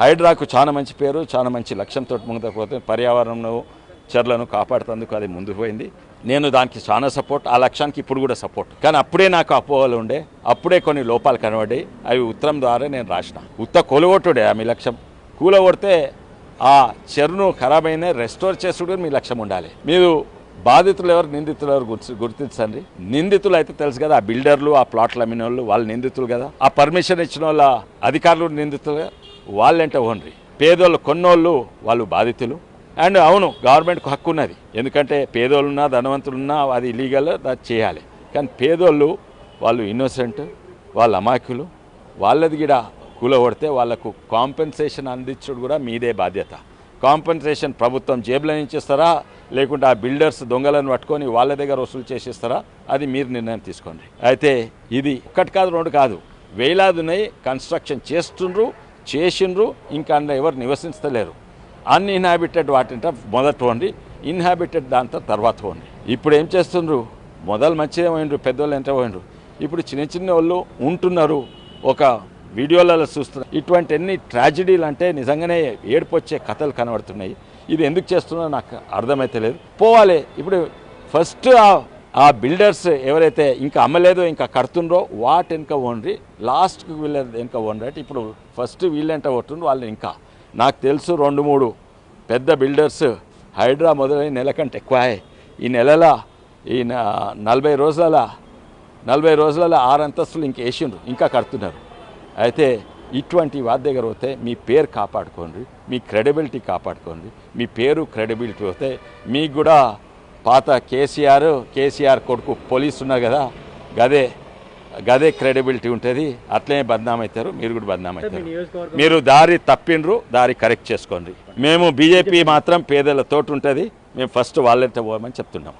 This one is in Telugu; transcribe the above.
హైడ్రాకు చాలా మంచి పేరు చాలా మంచి లక్ష్యంతో ముందుకు పర్యావరణం చర్లను కాపాడుతందుకు అది ముందుకు పోయింది. నేను దానికి చాలా సపోర్ట్ ఆ లక్ష్యానికి ఇప్పుడు కూడా సపోర్ట్. కానీ అప్పుడే నాకు అపోహలు ఉండే అప్పుడే కొన్ని లోపాలు కనబడ్డాయి. అవి ఉత్తరం ద్వారా నేను రాసిన. ఉత్త కొలుగొట్టుడే ఆ మీ లక్ష్యం. కూలగొడితే ఆ చెరును ఖరాబ్ అయిన రెస్టోర్ చేసుడు మీ లక్ష్యం ఉండాలి. మీరు బాధితులు ఎవరు నిందితులు ఎవరు గుర్తు గుర్తించండి. నిందితులు అయితే తెలుసు కదా ఆ బిల్డర్లు ఆ ప్లాట్లు అమ్మిన వాళ్ళు వాళ్ళు నిందితులు కదా. ఆ పర్మిషన్ ఇచ్చిన వాళ్ళ అధికారులు నిందితులు వాళ్ళంటే ఓన్రి? పేదోళ్ళు కొన్నోళ్ళు వాళ్ళు బాధితులు. అండ్ అవును గవర్నమెంట్కు హక్కు ఉన్నది. ఎందుకంటే పేదోళ్ళున్నా ధనవంతులున్నా అది ఇలీగల్ అది చేయాలి. కానీ పేదోళ్ళు వాళ్ళు ఇన్నోసెంట్ వాళ్ళ అమాయకులు వాళ్ళది కూడా కూలగొడితే వాళ్ళకు కాంపెన్సేషన్ అందించడం కూడా మీదే బాధ్యత. కాంపెన్సేషన్ ప్రభుత్వం జేబులో నుంచి లేకుంటే ఆ బిల్డర్స్ దొంగలను పట్టుకొని వాళ్ళ దగ్గర వసూలు చేసిస్తారా? అది మీరు నిర్ణయం తీసుకోండి. అయితే ఇది ఒక్కటి కాదు రెండు కాదు. వేలాది ఉన్నాయి కన్స్ట్రక్షన్ చేస్తుండ్రు చేసిండ్రు ఇంకా అందులో ఎవరు నివసించలేరు. అన్ఇన్హాబిటెడ్ వాటింట మొదట పోండి ఇన్హాబిటెడ్ దాంతో తర్వాత పోండి ఇప్పుడు ఏం చేస్తుండ్రు? మొదలు మంచిగా పోయిండ్రు పెద్దోళ్ళు ఎంత పోయిండ్రు. ఇప్పుడు చిన్న చిన్న వాళ్ళు ఉంటున్నారు ఒక వీడియోలలో చూస్తున్నారు. ఇటువంటి ఎన్ని ట్రాజిడీలు అంటే నిజంగానే ఏడుపొచ్చే కథలు కనబడుతున్నాయి. ఇది ఎందుకు చేస్తున్నారో నాకు అర్థమైతే లేదు పోవాలి ఇప్పుడు ఫస్ట్ ఆ- బిల్డర్స్ ఎవరైతే ఇంకా అమ్మలేదో ఇంకా కడుతుండ్రో వాటి వెనక ఓన్రి లాస్ట్కి వీళ్ళ వెనక ఓన్రి ఇప్పుడు ఫస్ట్ వీళ్ళంట కొట్టుండ్రు వాళ్ళు ఇంకా. నాకు తెలుసు రెండు మూడు పెద్ద బిల్డర్స్ హైడ్రా మొదలై నెల కంటే ఎక్కువ. ఈ నెలల ఈ నలభై రోజుల నలభై రోజులలో ఆరు అంతస్తులు ఇంకా వేసిండ్రు ఇంకా కడుతున్నారు. అయితే ఇటువంటి వారి దగ్గర పోతే మీ పేరు కాపాడుకోండి మీ క్రెడిబిలిటీ కాపాడుకోండి మీ పేరు క్రెడిబిలిటీ పోతే మీకు కూడా పాత కేసీఆర్ కేసీఆర్ కొడుకు పోలీసు ఉన్నారు కదా గదే గదే క్రెడిబిలిటీ ఉంటుంది అట్లనే బద్నాం అవుతారు మీరు కూడా బద్నాం అవుతారు మీరు దారి తప్పిండ్రు దారి కరెక్ట్ చేసుకోండి. మేము బీజేపీ మాత్రం పేదల తోటి ఉంటుంది మేము ఫస్ట్ వాళ్ళంటే పోమని చెప్తున్నాం.